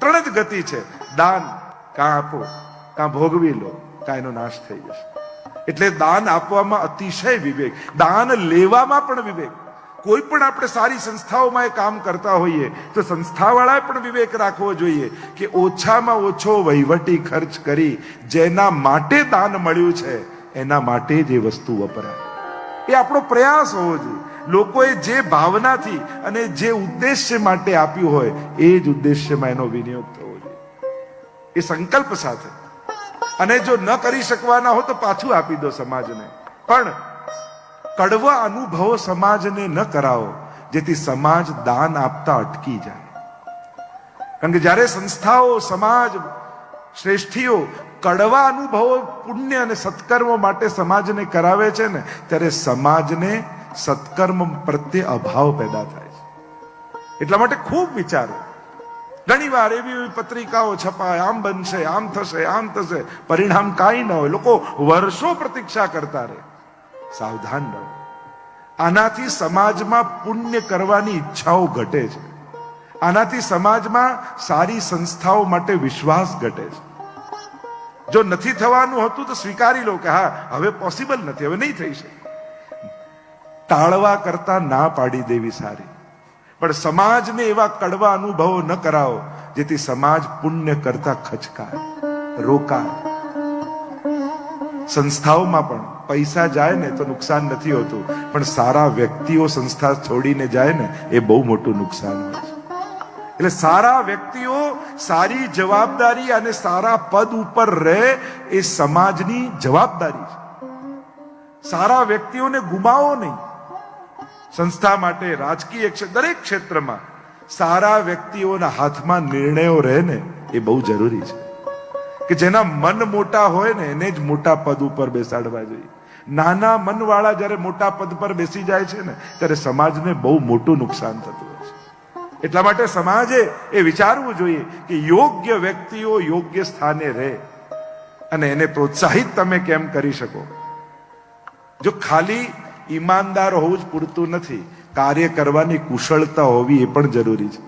ત્રણ જ ગતિ છે. દાન, કાં આપો, કાં ભોગવી લો, કાં એનો નાશ થઈ જશે. એટલે દાન આપવામાં અતિશય વિવેક, દાન લેવામાં પણ વિવેક. કોઈ પણ આપણે સારી સંસ્થાઓમાં એ કામ કરતા હોઈએ, તો સંસ્થાવાળાએ પણ વિવેક રાખવો જોઈએ કે ઓછામાં ઓછો વહીવટી ખર્ચ કરી, જેના માટે દાન મળ્યું છે, એના માટે જ એ વસ્તુ વપરાય. એ આપણો પ્રયાસ હોવો જોઈએ. લોકોએ જે ભાવનાથી અને જે ઉદ્દેશ્ય માટે આપ્યું હોય, એ જ ઉદ્દેશ્યમાં એનો વિનિયોગ થવો જોઈએ. એ સંકલ્પ સાથે. અને જો ન કરી શકવાના હો તો પાછું આપી દો સમાજને. પણ કડવા અનુભવો સમાજને ન કરાવો, જેથી સમાજ દાન આપતા અટકી જાય. કારણ કે જ્યારે સંસ્થાઓ, સમાજ, શ્રેષ્ઠીઓ કડવા અનુભવો પુણ્ય અને સત્કર્મો માટે સમાજને કરાવે છે ને, ત્યારે સમાજને સત્કર્મ પ્રત્યે અભાવ પેદા થાય છે. એટલા માટે ખૂબ વિચારો. ઘણી વાર એવી પત્રિકાઓ છપાય, આમ બનશે, આમ થશે આમ થશે, પરિણામ કાંઈ ન હોય. લોકો વર્ષો પ્રતીક્ષા કરતા રહે. સાવધાન રહો. આનાથી સમાજમાં પુણ્ય કરવાની ઈચ્છાઓ ઘટે છે. આનાથી સમાજમાં સારી સંસ્થાઓ માટે વિશ્વાસ ઘટે છે. જો નથી થવાનું હતું તો સ્વીકારી લો કે હા, હવે પોસિબલ નથી, હવે નહીં થઈ શકે. ટાળવા કરતા ના પાડી દેવી સારી. પણ સમાજને એવા કડવા અનુભવો ન કરાવો, જેથી સમાજ પુણ્ય કરતા ખચકાય, રોકાય. સંસ્થાઓમાં પણ પૈસા જાય ને તો નુકસાન નથી હોતું, પણ સારા વ્યક્તિઓ સંસ્થા છોડીને જાય ને, એ બહુ મોટું નુકસાન હોય છે. એટલે સારા વ્યક્તિઓ સારી જવાબદારી અને સારા પદ ઉપર રહે એ સમાજની જવાબદારી છે. સારા વ્યક્તિઓને ગુમાવો નહીં. સંસ્થા માટે, રાજકીય ક્ષેત્ર દરેક ક્ષેત્રમાં સારા વ્યક્તિઓના હાથમાં નિર્ણયો રહે ને એ બહુ જરૂરી છે. કે જેના મન મોટા હોય ને એને જ મોટા પદ ઉપર બેસાડવા જોઈએ. નાના મનવાળા જ્યારે મોટા પદ પર બેસી જાય છે ને, ત્યારે સમાજને બહુ મોટું નુકસાન થતું એટલા માટે સમાજે એ વિચારવું જોઈએ કે યોગ્ય વ્યક્તિઓ યોગ્ય સ્થાને રહે અને એને પ્રોત્સાહિત તમે કેમ કરી શકો. જો ખાલી ઈમાનદાર હોવું જ પૂરતું નથી, કાર્ય કરવાની કુશળતા હોવી એ પણ જરૂરી છે.